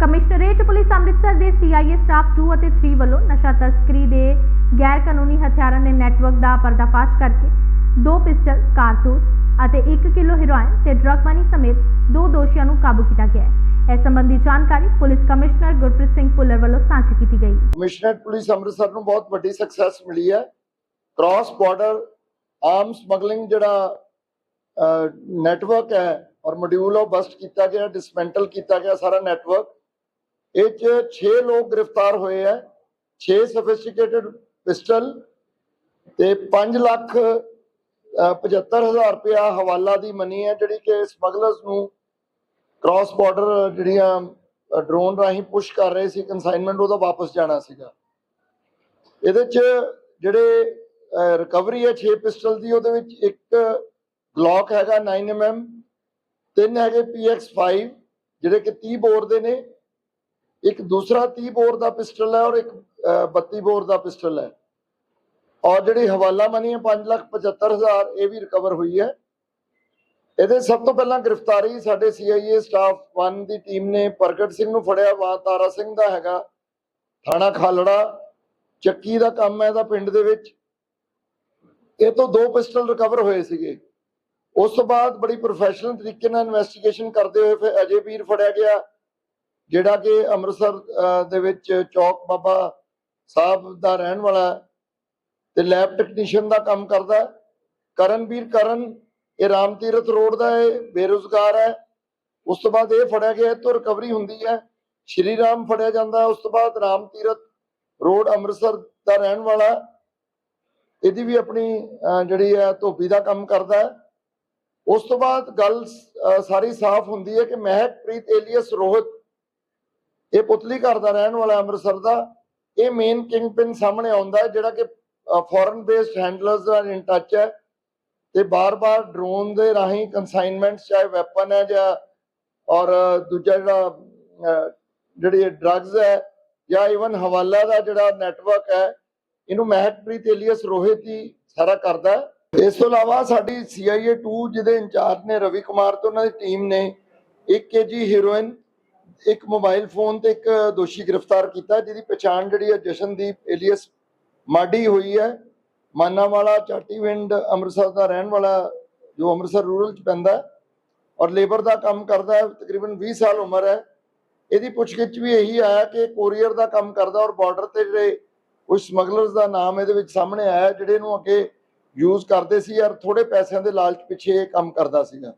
Commissionerate police Amritsar ਦੇ CIA staff 2 ਅਤੇ 3 ਵੱਲੋਂ ਨਸ਼ਾ ਤਸਕਰੀ ਦੇ ਗੈਰ ਕਾਨੂੰਨੀ ਹਥਿਆਰਾਂ ਦੇ ਨੈਟਵਰਕ ਦਾ ਪਰਦਾਫਾਸ਼ ਕਰਕੇ ਦੋ ਪਿਸਟਲ, ਕਾਰਤੂਸ ਅਤੇ 1 ਕਿਲੋ ਹੈਰੋਇਨ ਤੇ ਡਰੱਗ ਮਨੀ ਸਮੇਤ ਦੋ ਦੋਸ਼ੀਆਂ ਨੂੰ ਕਾਬੂ ਕੀਤਾ ਗਿਆ ਹੈ। ਇਸ ਸੰਬੰਧੀ ਜਾਣਕਾਰੀ ਪੁਲਿਸ ਕਮਿਸ਼ਨਰ ਗੁਰਪ੍ਰੀਤ ਸਿੰਘ ਭੁੱਲਰ ਵੱਲੋਂ ਸਾਂਝੀ ਕੀਤੀ ਗਈ। ਕਮਿਸ਼ਨਰੇਟ ਪੁਲਿਸ ਅੰਮ੍ਰਿਤਸਰ ਨੂੰ ਬਹੁਤ ਵੱਡੀ ਸਕਸੈਸ ਮਿਲੀ ਹੈ। ਕ੍ਰਾਸ ਬਾਰਡਰ ਆਰਮ ਸਮਗਲਿੰਗ ਜਿਹੜਾ ਨੈਟਵਰਕ ਹੈ ਔਰ ਮੋਡਿਊਲ ਉਹ ਬਸਟ ਕੀਤਾ ਗਿਆ ਡਿਸਮੈਂਟਲ ਕੀਤਾ ਗਿਆ ਸਾਰਾ ਨੈਟਵਰਕ ਇਹ ਚ 6 ਲੋਕ ਗ੍ਰਿਫਤਾਰ ਹੋਏ ਹੈ 6 ਸੋਫਿਸਟੀਕੇਟਡ ਪਿਸਟਲ ਤੇ 5 ਲੱਖ ਅਹ, 75000 ਰੁਪਇਆ ਹਵਾਲਾ ਦੀ ਮਨੀ ਹੈ ਜਿਹੜੀ ਕਿ ਸਮਗਲਰਸ ਨੂੰ ਕ੍ਰਾਸ ਬਾਰਡਰ ਜਿਹੜੀਆਂ ਡਰੋਨ ਰਾਹੀਂ ਪੁਸ਼ ਕਰ ਰਹੇ ਸੀ ਕਨਸਾਈਨਮੈਂਟ ਉਹਦਾ ਵਾਪਸ ਜਾਣਾ ਸੀਗਾ। ਇਹਦੇ ਚ ਜਿਹੜੇ ਰਿਕਵਰੀ ਹੈ 6 ਪਿਸਟਲ ਦੀ ਉਹਦੇ ਵਿੱਚ ਇੱਕ ਗਲੌਕ ਹੈਗਾ 9mm ਤਿੰਨ ਹੈਗੇ PX5 ਜਿਹੜੇ ਕਿ 30 ਬੋਰ ਦੇ ਨੇ ਇੱਕ ਦੂਸਰਾ 30 ਬੋਰ ਦਾ ਪਿਸਟਲ ਹੈ ਔਰ ਇੱਕ ਅਹ, 32 ਬੋਰ ਦਾ ਪਿਸਟਲ ਹੈ। ਔਰ ਜਿਹੜੀ ਹਵਾਲਾ ਮਨੀ ਹੈ 575000 ਇਹ ਵੀ ਰਿਕਵਰ ਹੋਈ ਹੈ। ਇਹਦੇ ਸਭ ਤੋਂ ਪਹਿਲਾਂ ਗ੍ਰਿਫਤਾਰੀ ਸਾਡੇ ਸੀਆਈਏ ਸਟਾਫ 1 ਦੀ ਟੀਮ ਨੇ ਪ੍ਰਗਟ ਸਿੰਘ ਨੂੰ ਫੜਿਆ। ਵਾ ਤਾਰਾ ਸਿੰਘ ਦਾ ਹੈਗਾ ਥਾਣਾ ਖਾਲੜਾ। ਚੱਕੀ ਦਾ ਕੰਮ ਹੈ ਇਹਦਾ ਪਿੰਡ ਦੇ ਵਿੱਚ। ਇਹ ਤੋਂ ਦੋ ਪਿਸਟਲ ਰਿਕਵਰ ਹੋਏ ਸੀਗੇ। ਉਸ ਤੋਂ ਬਾਅਦ ਬੜੀ ਪ੍ਰੋਫੈਸ਼ਨਲ ਤਰੀਕੇ ਨਾਲ ਇਨਵੈਸਟੀਗੇਸ਼ਨ ਕਰਦੇ ਹੋਏ ਫਿਰ ਅਜੇ ਵੀਰ ਫੜਿਆ ਗਿਆ। ਜਿਹੜਾ ਕਿ ਅੰਮ੍ਰਿਤਸਰ ਦੇ ਵਿੱਚ ਚੌਕ ਬਾਬਾ ਸਾਹਿਬ ਦਾ ਰਹਿਣ ਵਾਲਾ ਹੈ ਤੇ ਲੈਬ ਟੈਕਨੀਸ਼ੀਅਨ ਦਾ ਕੰਮ ਕਰਦਾ ਹੈ। ਕਰਨਵੀਰ ਕਰਨ ਇਹ ਰਾਮ ਤੀਰਥ ਰੋਡ ਦਾ ਇਹ ਬੇਰੁਜ਼ਗਾਰ ਹੈ ਉਸ ਤੋਂ ਬਾਅਦ ਇਹ ਫੜਿਆ ਗਿਆ ਤੋਂ ਰਿਕਵਰੀ ਹੁੰਦੀ ਹੈ ਸ਼੍ਰੀ ਰਾਮ ਫੜਿਆ ਜਾਂਦਾ ਉਸ ਤੋਂ ਬਾਅਦ ਰਾਮ ਤੀਰਥ ਰੋਡ ਅੰਮ੍ਰਿਤਸਰ ਦਾ ਰਹਿਣ ਵਾਲਾ ਹੈ। ਇਹਦੀ ਵੀ ਆਪਣੀ ਅਹ, ਜਿਹੜੀ ਹੈ ਧੋਬੀ ਦਾ ਕੰਮ ਕਰਦਾ ਹੈ ਉਸ ਤੋਂ ਬਾਅਦ ਗੱਲ ਸਾਰੀ ਸਾਫ਼ ਹੁੰਦੀ ਹੈ ਕਿ ਮਹਿਕਪ੍ਰੀਤ ਏਲੀਅਸ ਰੋਹਿਤ ਇਹ ਪੁਤਲੀ ਘਰ ਦਾ ਰਹਿਣ ਵਾਲਾ ਅੰਮ੍ਰਿਤਸਰ ਦਾ, ਇਹ ਮੇਨ ਕਿੰਗਪਿਨ ਸਾਹਮਣੇ ਆਉਂਦਾ ਹੈ, ਜਿਹੜਾ ਕਿ ਫੋਰਨ ਬੇਸਡ ਹੈਂਡਲਰਸ ਦਾ ਇਨ ਟੱਚ ਹੈ ਤੇ ਬਾਰ-ਬਾਰ ਡਰੋਨ ਦੇ ਰਾਹੀਂ ਕਨਸਾਈਨਮੈਂਟਸ ਚਾਹੇ ਵੈਪਨ ਹੈ ਜਾਂ, ਔਰ ਦੂਜਾ ਜਿਹੜਾ ਜਿਹੜੀ ਡਰੱਗਸ ਹੈ ਜਾਂ ਇਵਨ ਹਵਾਲਾ ਦਾ ਜਿਹੜਾ ਨੈਟਵਰਕ ਹੈ, ਇਹਨੂੰ ਮਹਿਕਪ੍ਰੀਤ ਏਲੀਅਸ ਰੋਹਿਤ ਹੀ ਸਾਰਾ ਕਰਦਾ ਹੈ। ਇਸ ਤੋਂ ਇਲਾਵਾ ਸਾਡੀ CIA 2 ਜਿਹਦੇ ਇੰਚਾਰਜ ਨੇ ਰਵੀ ਕੁਮਾਰ ਤੇ ਉਹਨਾਂ ਦੀ ਟੀਮ ਨੇ 1 ਕੇਜੀ ਹੈਰੋਇਨ ਇੱਕ ਮੋਬਾਈਲ ਫੋਨ ਤੇ ਇੱਕ ਦੋਸ਼ੀ ਗ੍ਰਿਫਤਾਰ ਕੀਤਾ ਜਿਹਦੀ ਪਛਾਣ ਜਿਹੜੀ ਹੈ ਜਸ਼ਨਦੀਪ ਏਲੀਅਸ ਮਾਡੀ ਹੋਈ ਹੈ। ਮਾਨਾਵਾਲਾ, ਚਾਟੀਵਿੰਡ, ਅੰਮ੍ਰਿਤਸਰ ਦਾ ਰਹਿਣ ਵਾਲਾ, ਜੋ ਅੰਮ੍ਰਿਤਸਰ ਰੂਰਲ ਚ ਪੈਂਦਾ ਔਰ ਲੇਬਰ ਦਾ ਕੰਮ ਕਰਦਾ ਹੈ, ਤਕਰੀਬਨ 20 ਸਾਲ ਉਮਰ ਹੈ। ਇਹਦੀ ਪੁੱਛਗਿੱਛ ਵੀ ਇਹੀ ਆਇਆ ਕਿ ਕੋਰੀਅਰ ਦਾ ਕੰਮ ਕਰਦਾ ਔਰ ਬਾਰਡਰ ਤੇ ਜਿਹੜੇ ਕੁਝ ਸਮਗਲਰਸ ਦਾ ਨਾਮ ਇਹਦੇ ਵਿੱਚ ਸਾਹਮਣੇ ਆਇਆ, ਜਿਹੜੇ ਨੂੰ ਅੱਗੇ ਯੂਜ਼ ਕਰਦੇ ਸੀ ਔਰ ਥੋੜੇ ਪੈਸਿਆਂ ਦੇ ਲਾਲਚ ਪਿੱਛੇ ਇਹ ਕੰਮ ਕਰਦਾ ਸੀਗਾ।